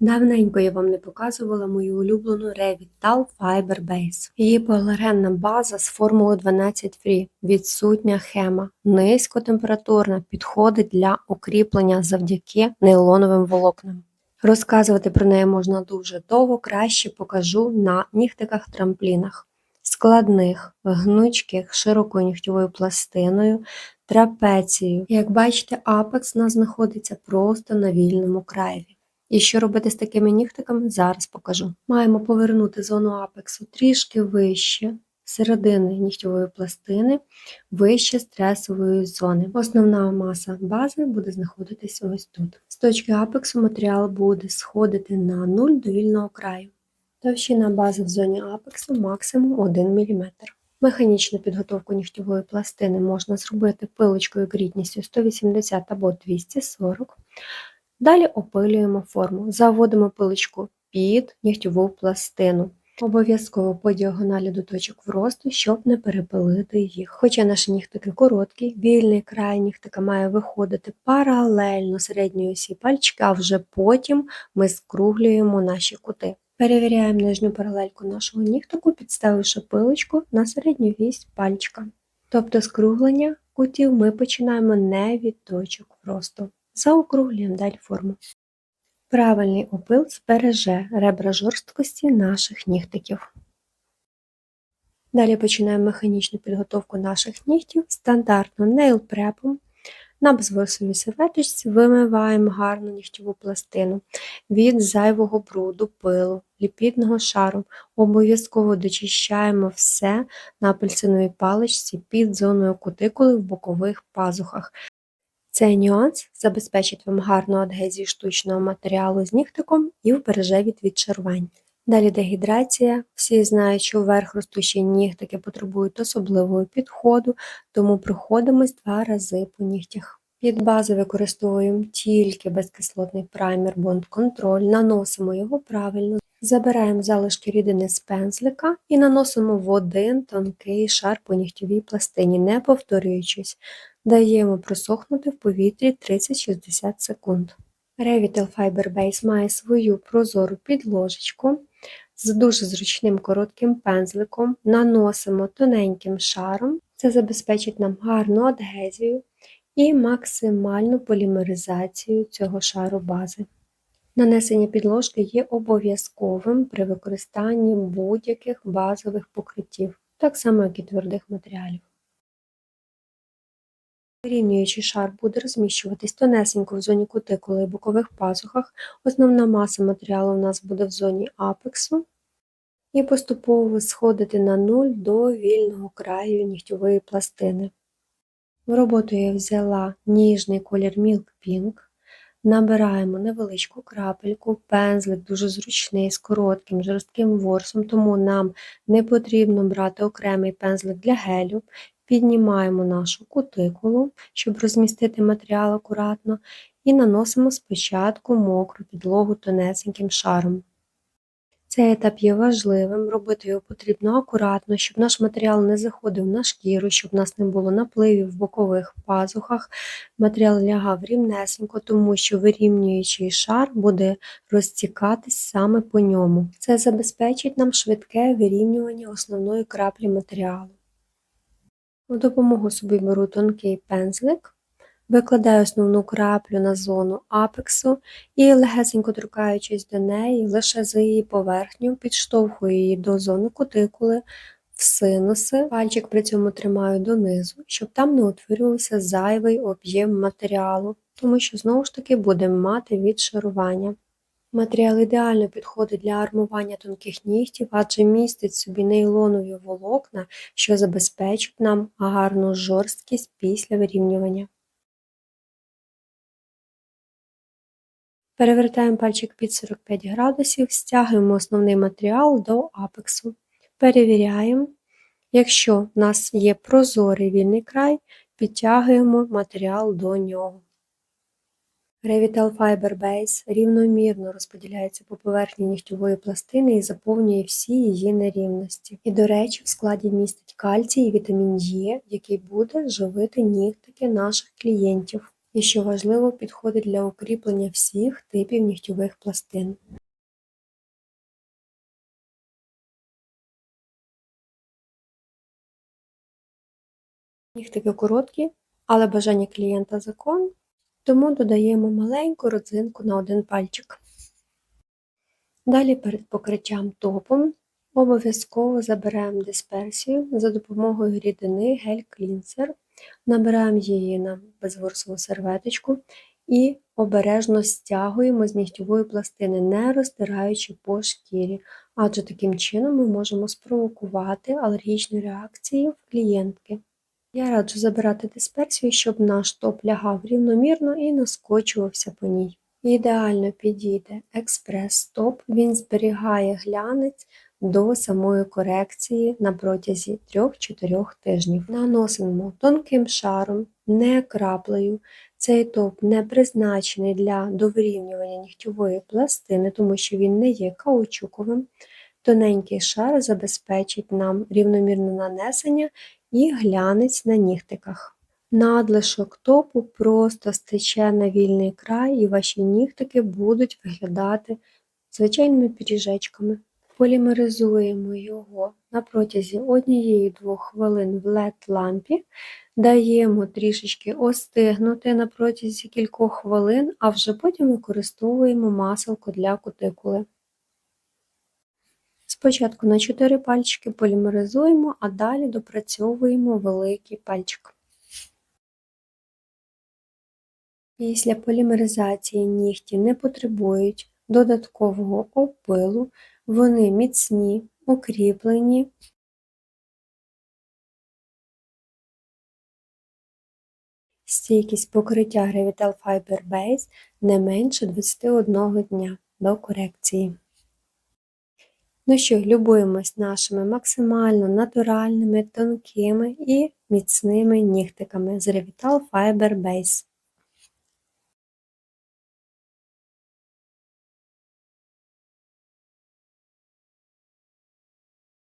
Давненько я вам не показувала мою улюблену Revital Fiber Base. Її полігенна база з формулою 12 Free, відсутня хема, низькотемпературна, підходить для укріплення завдяки нейлоновим волокнам. Розказувати про неї можна дуже довго, краще покажу на нігтиках трамплінах. Складних, гнучких, широкою нігтєвою пластиною, трапецією. Як бачите, апекс у нас знаходиться просто на вільному краєві. І що робити з такими нігтиками, зараз покажу. Маємо повернути зону апексу трішки вище середини нігтєвої пластини, вище стресової зони. Основна маса бази буде знаходитися ось тут. З точки апексу матеріал буде сходити на 0 до вільного краю. Товщина бази в зоні апексу максимум 1 мм. Механічну підготовку нігтєвої пластини можна зробити пилочкою грітністю 180 або 240 Далі опилюємо форму, заводимо пилочку під нігтєву пластину. Обов'язково по діагоналі до точок вросту, щоб не перепилити їх. Хоча наші нігтики короткі, вільний край нігтика має виходити паралельно середньої осі пальчика, а вже потім ми скруглюємо наші кути. Перевіряємо нижню паралельку нашого нігтику, підставивши пилочку на середню вісь пальчика. Тобто скруглення кутів ми починаємо не від точок вросту. Заокруглюємо далі форму. Правильний опил збереже ребра жорсткості наших нігтиків. Далі починаємо механічну підготовку наших нігтів стандартно нейл-препом. На безворсовій серветочці вимиваємо гарну нігтєву пластину від зайвого бруду, пилу, ліпідного шару. Обов'язково дочищаємо все на апельсиновій паличці під зоною кутикули в бокових пазухах. Цей нюанс забезпечить вам гарну адгезію штучного матеріалу з нігтиком і вбереже від відчарувань. Далі дегідрація. Всі знають, що вверх ростучі нігтики потребують особливого підходу, тому проходимось два рази по нігтях. Під базу використовуємо тільки безкислотний праймер Bond Control, наносимо його правильно, забираємо залишки рідини з пензлика і наносимо в один тонкий шар по нігтєвій пластині, не повторюючись. Даємо просохнути в повітрі 30-60 секунд. Revital Fiber Base має свою прозору підложечку з дуже зручним коротким пензликом, наносимо тоненьким шаром, це забезпечить нам гарну адгезію і максимальну полімеризацію цього шару бази. Нанесення підложки є обов'язковим при використанні будь-яких базових покриттів, так само як і твердих матеріалів. Вирівнюючий шар буде розміщуватись тонесенько в зоні кутикули і бокових пазухах. Основна маса матеріалу у нас буде в зоні апексу. І поступово сходити на нуль до вільного краю нігтьової пластини. В роботу я взяла ніжний колір Milk Pink. Набираємо невеличку крапельку, пензлик дуже зручний, з коротким, жорстким ворсом, тому нам не потрібно брати окремий пензлик для гелю. Піднімаємо нашу кутикулу, щоб розмістити матеріал акуратно, і наносимо спочатку мокру підлогу тонесеньким шаром. Цей етап є важливим, робити його потрібно акуратно, щоб наш матеріал не заходив на шкіру, щоб у нас не було напливів в бокових пазухах. Матеріал лягав рівнесенько, тому що вирівнюючий шар буде розтікатись саме по ньому. Це забезпечить нам швидке вирівнювання основної краплі матеріалу. У допомогу собі беру тонкий пензлик, викладаю основну краплю на зону апексу і, легесенько торкаючись до неї, лише за її поверхню, підштовхую її до зони кутикули, в синуси. Пальчик при цьому тримаю донизу, щоб там не утворювався зайвий об'єм матеріалу, тому що знову ж таки будемо мати відшарування. Матеріал ідеально підходить для армування тонких нігтів, адже містить собі нейлонові волокна, що забезпечать нам гарну жорсткість після вирівнювання. Перевертаємо пальчик під 45 градусів, стягуємо основний матеріал до апексу. Перевіряємо. Якщо в нас є прозорий вільний край, підтягуємо матеріал до нього. Revital Fiber Base рівномірно розподіляється по поверхні нігтєвої пластини і заповнює всі її нерівності. І, до речі, в складі містить кальцій і вітамін Е, який буде живити нігтики наших клієнтів. і, що важливо, підходить для укріплення всіх типів нігтєвих пластин. Нігтики короткі, але бажання клієнта закон, тому додаємо маленьку родзинку на один пальчик. Далі перед покриттям топом обов'язково забираємо дисперсію за допомогою рідини гель-клінсер, набираємо її на безворсову серветочку і обережно стягуємо з нігтєвої пластини, не розтираючи по шкірі, адже таким чином ми можемо спровокувати алергічні реакції в клієнтки. Я раджу забирати дисперсію, щоб наш топ лягав рівномірно і наскочувався по ній. Ідеально підійде експрес-топ, він зберігає глянець до самої корекції на протязі 3-4 тижнів. Наносимо тонким шаром, не краплею. Цей топ не призначений для довирівнювання нігтєвої пластини, тому що він не є каучуковим. Тоненький шар забезпечить нам рівномірне нанесення і глянець на нігтиках. Надлишок топу просто стече на вільний край, і ваші нігтики будуть виглядати звичайними пиріжечками. Полімеризуємо його на протязі 1-2 хвилин в led лампі, даємо трішечки остигнути на протязі кількох хвилин, а вже потім використовуємо маселко для кутикули. Спочатку на 4 пальчики полімеризуємо, а далі допрацьовуємо великий пальчик. Після полімеризації нігті не потребують додаткового опилу, вони міцні, укріплені. Стійкість покриття Gravital Fiber Base не менше 21 дня до корекції. Ну що, любуємось нашими максимально натуральними, тонкими і міцними нігтиками з Revital Fiber Base.